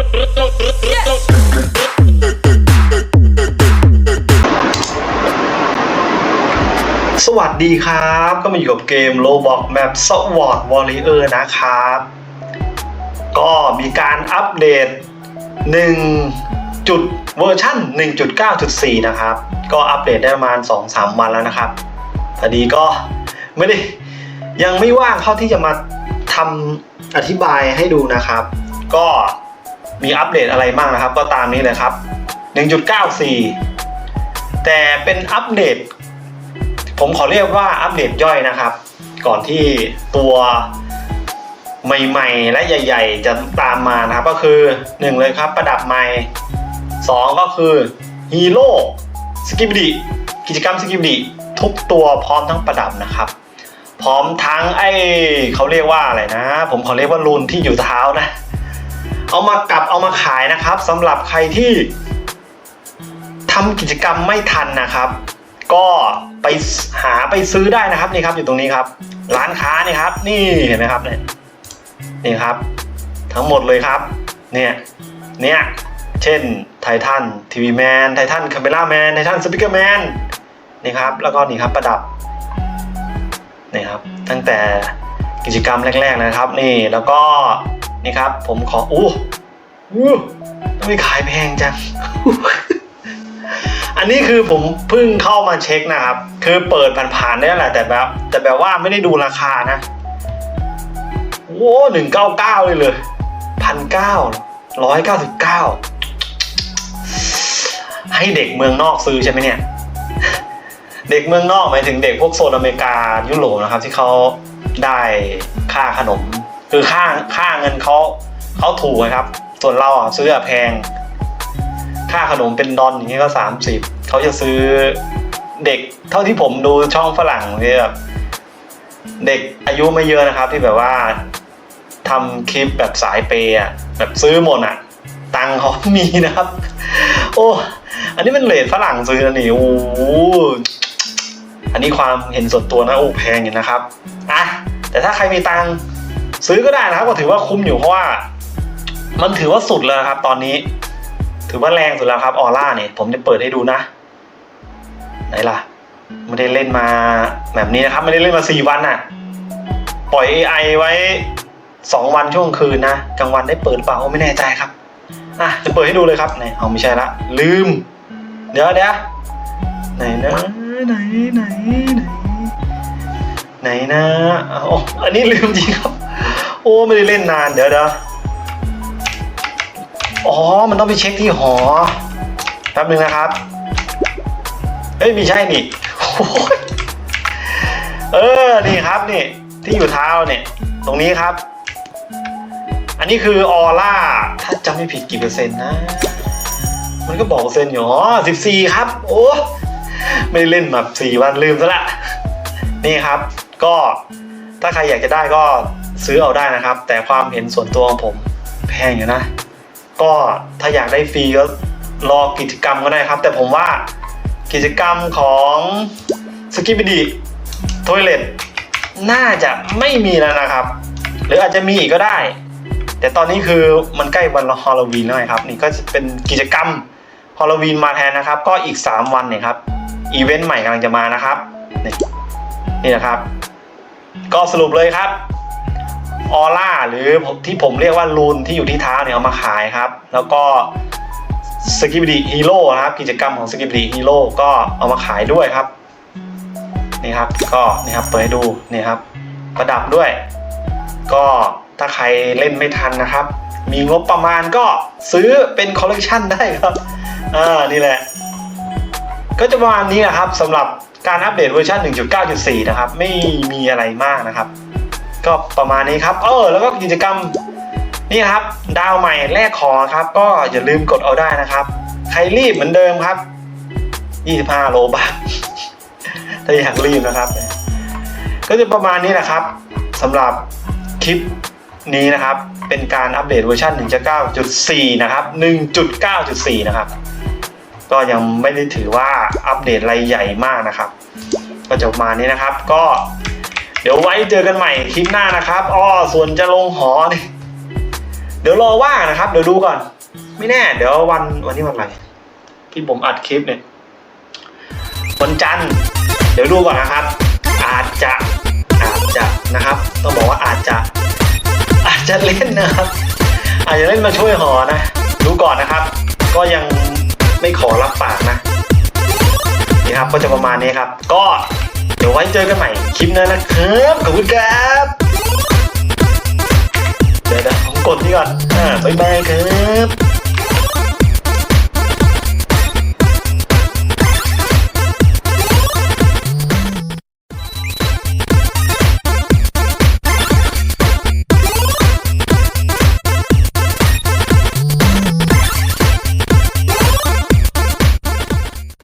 สวัสดีครับ ก็มาอยู่กับเกม Roblox Map Sword Warrior นะครับ ก็มีการอัปเดต 1 จุดเวอร์ชัน1.9.4 นะครับ ก็อัปเดตได้ประมาณ 2-3 วันแล้วนะครับพอดีก็ไม่ได้ยังไม่ว่างเข้าที่จะมาทำอธิบายให้ดูนะครับ ก็ มีอัปเดตอะไรบ้างนะครับ ก็ตามนี้เลยครับ 1.94 แต่เป็นอัปเดต ผมขอเรียกว่าอัปเดตย่อยนะครับ ก่อนที่ตัวใหม่ๆ และใหญ่ ๆ จะตามมานะครับ ก็คือ 1 เลยครับ ประดับใหม่ 2 ก็คือฮีโร่สกิบดิกิจกรรมสกิบดิทุกตัวพร้อมทั้งประดับนะครับ พร้อมทั้งไอ้เขาเรียกว่าอะไรนะ ผมขอเรียกว่ารูนที่อยู่เท้านะ เอามากลับเอามาขายนะครับสำหรับใครที่ทำกิจกรรมไม่ทันนะครับ ก็ไปหาไปซื้อได้นะครับนี่ครับอยู่ตรงนี้ครับ ร้านค้านี่ครับ นี่เห็นไหมครับเนี่ยนี่ครับ ทั้งหมดเลยครับ เนี่ยเนี่ยเช่นไททันทีวีแมนไททันคาเมล่าแมนไททันสปิเกอร์แมนนี่ครับ แล้วก็นี่ครับประดับนี่ครับ ตั้งแต่กิจกรรมแรก ๆนะครับ นี่แล้วก็ นี่ครับ ผมขออู้อู้ทำไมขายแพงจัง อันนี้คือผมเพิ่งเข้ามาเช็คนะครับ คือเปิดผ่านๆได้แหละแต่แบบ แต่แบบว่าไม่ได้ดูราคานะโอ้หนึ่งเก้าเก้าเลยเลยพันเก้าร้อยเก้าสิบเก้าให้เด็กเมืองนอกซื้อใช่ไหมเนี่ย เด็กเมืองนอกหมายถึงเด็กพวกโซนอเมริกายุโรปนะครับ ที่เขาได้ค่าขนม คือค่าค่าเงินเขาเขาถูกนะครับ ส่วนเราอะซื้อแพง ค่าขนมเป็นดอนอย่างเงี้ยก็สามสิบเขาจะซื้อเด็กเท่าที่ผมดูช่องฝรั่งเนี่ยแบบเด็กอายุไม่เยอะนะครับ ที่แบบว่าทำคลิปแบบสายเปย์อะแบบซื้อหมดอะ ตังเขามีนะครับ โอ้อันนี้เป็นเลทฝรั่งซื้อนะนี่โอ้อันนี้ความเห็นส่วนตัวนะโอ้แพงอยู่นะครับอะแต่ถ้าใครมีตังค์ ซื้อก็ได้นะครับก็ถือว่าคุ้มอยู่เพราะว่า มันถือว่าสุดแล้วครับ ตอนนี้ ถือว่าแรงสุดแล้วครับออร่าเนี่ยผมจะเปิดให้ดูนะ ไหนล่ะไม่ได้เล่นมาแบบนี้นะครับไม่ได้เล่นมาสี่วันน่ะ ปล่อย AI ไว้สองวันช่วงคืนนะกลางวันได้เปิดเปล่าไม่แน่ใจครับอะจะเปิดให้ดูเลยครับไหนเอาไม่ใช่ละลืม เดี๋ยวเดี๋ยวไหนนะไหนไหนไหนไหนนะอ๋ออันนี้ลืมจริงครับ โอ้ไม่ได้เล่นนานเดี๋ยวเดี๋ยวอ๋อ มันต้องไปเช็คที่หอแป๊บนึงนะครับ เอ้ยไม่ใช่นี่เออ นี่ครับนี่ ที่อยู่เท้าเนี่ย ตรงนี้ครับ อันนี้คือออร่า ถ้าจำไม่ผิดกี่เปอร์เซ็นต์นะ มันก็บอกเปอร์เซ็นต์อยู่อ๋อสิบสี่ครับ โอ้ไม่ได้เล่นแบบสี่วันลืมซะละ นี่ครับ ก็ถ้าใครอยากจะได้ก็ ซื้อเอาได้นะครับ แต่ความเห็นส่วนตัวของผมแพงอยู่นะ ก็ถ้าอยากได้ฟรีก็รอกิจกรรมก็ได้ครับ แต่ผมว่ากิจกรรมของสกิปดีทอยเลตน่าจะไม่มีแล้วนะครับ หรืออาจจะมีอีกก็ได้ แต่ตอนนี้คือมันใกล้วันฮอลลวีนแล้วไงครับ นี่ก็จะเป็นกิจกรรมฮอลลวีนมาแทนนะครับ ก็อีก 3 วันเนี่ยครับอีเวนต์ใหม่กำลังจะมานะครับ นี่นี่นะครับ ก็สรุปเลยครับ ออร่าหรือที่ผมเรียกว่าลูนที่อยู่ที่เท้าเนี่ยเอามาขายครับ แล้วก็สกิปดีฮีโร่นะครับกิจกรรมของสกิปดีฮีโร่ก็เอามาขายด้วยครับนี่ครับก็นี่ครับเปิดให้ดูนี่ครับประดับด้วย ก็ถ้าใครเล่นไม่ทันนะครับ มีงบประมาณก็ซื้อเป็นคอลเลกชันได้ครับอ่านี่แหละ ก็จะประมาณนี้นะครับสำหรับการอัปเดตเวอร์ชัน1.9.4 นะครับ ไม่มีอะไรมากนะครับ ก็ประมาณนี้ครับ เออ แล้วก็กิจกรรมนี่ครับ ดาวใหม่แลกของครับ ก็อย่าลืมกดเอาได้นะครับ ใครรีบเหมือนเดิมครับ 25 โลบาทถ้าอยากรีบนะครับ ก็จะประมาณนี้นะครับสำหรับคลิปนี้นะครับ เป็นการอัปเดตเวอร์ชัน1.9.4 นะครับ 1.9.4 นะครับ ก็ยังไม่ได้ถือว่าอัปเดตอะไรใหญ่มากนะครับ ก็จะประมาณนี้นะครับ ก็ เดี๋ยวไว้เจอกันใหม่คลิปหน้านะครับอ้อส่วนจะลงหอนี่เดี๋ยวรอว่างนะครับ เดี๋ยวดูก่อน ไม่แน่ เดี๋ยววันวันนี้วันอะไรที่ผมอัดคลิปเนี่ยวันจันทร์เดี๋ยวดูก่อนนะครับ อาจจะอาจจะนะครับ ต้องบอกว่าอาจจะ อาจจะเล่นนะครับ อาจจะเล่นมาช่วยหอนะดูก่อนนะครับ ก็ยังไม่ขอรับปากนะนี่ครับก็จะประมาณนี้ครับ ก็ เดี๋ยวไว้เจอกันใหม่คลิปหน้านะครับ ขอบคุณครับ เดี๋ยวนะผมกดนี่ก่อน อ่า บ๊ายบายครับ